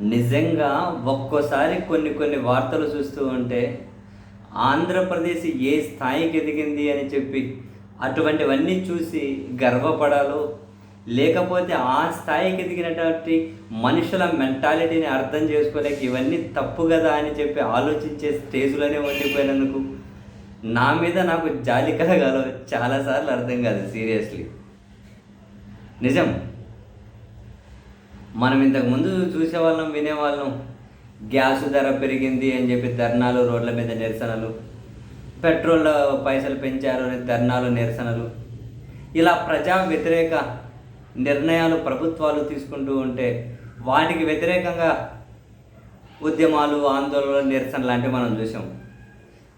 నిజంగా ఒక్కోసారి కొన్ని కొన్ని వార్తలు చూస్తూ ఉంటే ఆంధ్రప్రదేశ్ ఏ స్థాయికి ఎదిగింది అని చెప్పి అటువంటివన్నీ చూసి గర్వపడాలో లేకపోతే ఆ స్థాయికి ఎదిగినటువంటి మనుషుల మెంటాలిటీని అర్థం చేసుకోలేక ఇవన్నీ తప్పు కదా అని చెప్పి ఆలోచించే స్టేజ్లోనే ఉండిపోయినందుకు నా మీద నాకు జాలి కలగాలో చాలాసార్లు అర్థం కాదు సీరియస్లీ. నిజం? మనం ఇంతకుముందు చూసేవాళ్ళం వినేవాళ్ళం. గ్యాస్ ధర పెరిగింది అని చెప్పి ధర్నాలు రోడ్ల మీద నిరసనలు. పెట్రోల్ పైసలు పెంచారు అని ధర్నాలు నిరసనలు. ఇలా ప్రజా వ్యతిరేక నిర్ణయాలు ప్రభుత్వాలు తీసుకుంటూ ఉంటే వాటికి వ్యతిరేకంగా ఉద్యమాలు ఆందోళనలు నిరసన లాంటివి మనం చూసాం.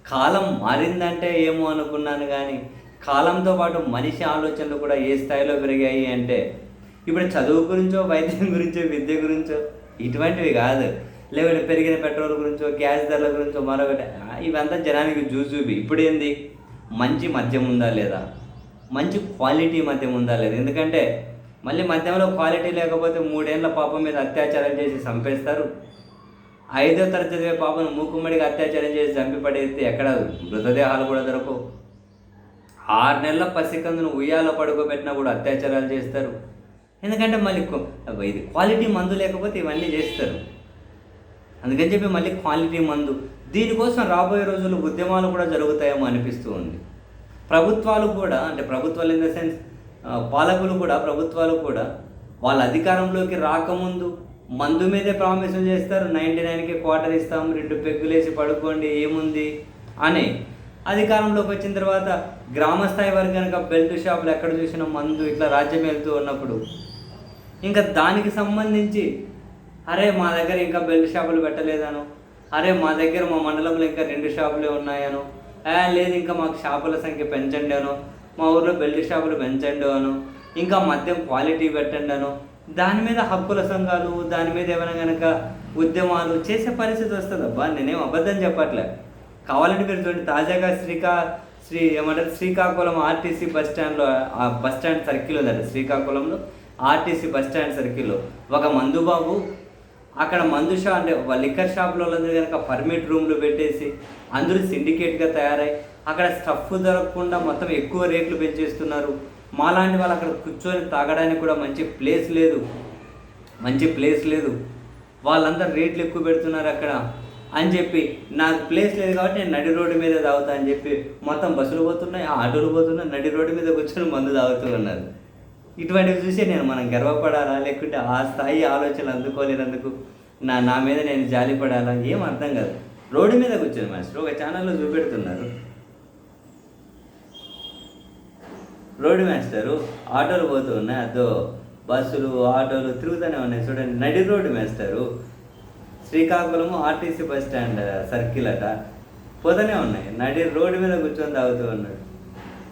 కాలం మారిందంటే ఏమో అనుకున్నాను కానీ కాలంతో పాటు మనిషి ఆలోచనలు కూడా ఏ స్థాయిలో పెరిగాయి అంటే ఇప్పుడు చదువు గురించో వైద్యం గురించో విద్య గురించో ఇటువంటివి కాదు. లేకపోతే పెరిగిన పెట్రోల్ గురించో గ్యాస్ ధరల గురించో మరొకటి ఇవంతా జనానికి జూజూబి ఇప్పుడు ఏంది? మంచి మద్యం ఉందా లేదా? మంచి క్వాలిటీ మద్యం ఉందా లేదా? ఎందుకంటే మళ్ళీ మద్యంలో క్వాలిటీ లేకపోతే మూడేళ్ళ పాపం మీద అత్యాచారం చేసి చంపేస్తారు. ఐదో తరగతి చదివే పాపను మూకుమ్మడిగా అత్యాచారం చేసి చంపి పడేస్తే ఎక్కడ మృతదేహాలు కూడా దొరకవు. ఆరు నెలల పసికందును ఉయ్యాలో పడుకోబెట్టినా కూడా అత్యాచారాలు చేస్తారు. ఎందుకంటే మళ్ళీ ఇది క్వాలిటీ మందు లేకపోతే ఇవన్నీ చేస్తారు. అందుకని చెప్పి మళ్ళీ క్వాలిటీ మందు. దీనికోసం రాబోయే రోజుల్లో ఉద్యమాలు కూడా జరుగుతాయేమో అనిపిస్తూ ఉంది. ప్రభుత్వాలు కూడా అంటే ప్రభుత్వాలు ఇన్ ద సెన్స్ పాలకులు కూడా ప్రభుత్వాలు కూడా వాళ్ళ అధికారంలోకి రాకముందు మందు మీదే ప్రామిసులు చేస్తారు. నైంటీ నైన్కి క్వార్టర్ ఇస్తాం రెండు పెగ్గులేసి పడుకోండి ఏముంది అని. అధికారంలోకి వచ్చిన తర్వాత గ్రామ స్థాయి వరకు కనుక బెల్ట్ షాపులు ఎక్కడ చూసినా మందు ఇట్లా రాజ్యం వెళ్తూ ఉన్నప్పుడు ఇంకా దానికి సంబంధించి అరే మా దగ్గర ఇంకా బెల్ట్ షాపులు పెట్టలేదను. అరే మా దగ్గర మా మండలంలో ఇంకా రెండు షాపులే ఉన్నాయను. లేదు ఇంకా మాకు షాపుల సంఖ్య పెంచండి అను మా ఊర్లో బెల్ట్ షాపులు పెంచండి అను ఇంకా మద్యం క్వాలిటీ పెట్టండి అను దాని మీద హక్కుల సంఘాలు దాని మీద ఏమైనా కనుక ఉద్యమాలు చేసే పరిస్థితి వస్తుంది? అబ్బా నేనేం అబద్ధం చెప్పట్లే. కావాలంటే మీరు చూడండి తాజాగా శ్రీకా శ్రీ ఏమంటారు? శ్రీకాకుళం ఆర్టీసీ బస్ స్టాండ్లో ఆ బస్ స్టాండ్ సర్కిల్ ఉందండి శ్రీకాకుళంలో. ఆర్టీసీ బస్ స్టాండ్ సర్కిల్లో. ఒక మందుబాబు అక్కడ మందు షా అంటే లిక్కర్ షాప్లో వాళ్ళందరూ కనుక పర్మిట్ రూమ్లు పెట్టేసి అందరూ సిండికేట్గా తయారై అక్కడ స్టఫ్ దొరకకుండా మొత్తం ఎక్కువ రేట్లు పెంచేస్తున్నారు. మాలాంటి వాళ్ళు అక్కడ కూర్చొని తాగడానికి కూడా మంచి ప్లేస్ లేదు. మంచి ప్లేస్ లేదు. వాళ్ళందరూ రేట్లు ఎక్కువ పెడుతున్నారు అక్కడ. అని చెప్పి నాకు ప్లేస్ లేదు కాబట్టి నేను నడి రోడ్డు మీద తాగుతా అని చెప్పి మొత్తం బస్సులు పోతున్నాయి ఆటోలు పోతున్నాయి నడి రోడ్డు మీద కూర్చొని మందు తాగుతూ ఉన్నారు. ఇటువంటివి చూసి నేను మనం గర్వపడాలా లేకుంటే ఆ స్థాయి ఆలోచనలు అందుకోలేనందుకు నా నా మీద నేను జాలిపడాలా ఏం అర్థం కాదు. రోడ్డు మీద కూర్చొని మాస్టర్ ఒక ఛానల్లో చూపెడుతున్నారు. రోడ్డు మాస్టరు ఆటోలు పోతూ ఉన్నాయి. అదో బస్సులు ఆటోలు తిరుగుతూనే ఉన్నాయి. చూడండి నడి road master Srikakulam RTC bus stand circle అట పోతూనే ఉన్నాయి. నడి రోడ్డు మీద కూర్చొని తాగుతూ ఉన్నాడు.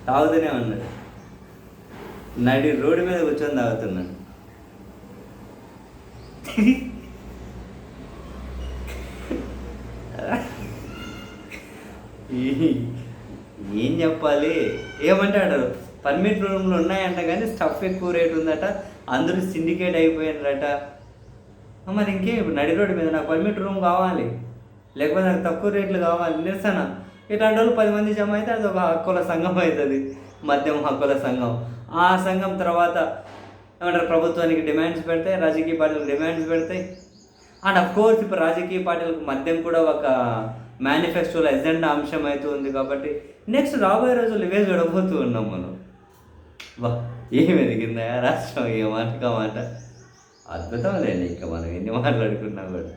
తాగుతూనే ఉన్నాడు. నడి రోడ్డు మీద కూర్చొని తాగుతున్నాడు. ఏం చెప్పాలి? ఏమంటాడు? పర్మిట్ రూమ్లు ఉన్నాయంట కానీ స్టఫ్ ఎక్కువ రేట్ ఉందట. అందరూ సిండికేట్ అయిపోయినారట. మరి ఇంకే నడి రోడ్డు మీద నాకు పర్మిట్ రూమ్ కావాలి. లేకపోతే నాకు తక్కువ రేట్లు కావాలి. నిరసన. ఇట్లాంటి వాళ్ళు పది మంది జమ అయితే అది ఒక హక్కుల సంఘం అవుతుంది. మద్యం హక్కుల సంఘం. ఆ సంఘం తర్వాత ఏమంటారు ప్రభుత్వానికి డిమాండ్స్ పెడతాయి రాజకీయ పార్టీలకు డిమాండ్స్ పెడతాయి అండ్ అఫ్ కోర్స్ ఇప్పుడు రాజకీయ పార్టీలకు మద్యం కూడా ఒక మేనిఫెస్టోలో ఎజెండా అంశం అవుతుంది కాబట్టి నెక్స్ట్ రాబోయే రోజులు ఇవే చూడబోతూ ఉన్నాం మనం. వా ఏం ఎదిగిందా? రాష్ట్రం ఏ మాట మాట? అద్భుతం లేదు ఇంకా మనం ఎన్ని మాట్లాడుకున్నా కూడా.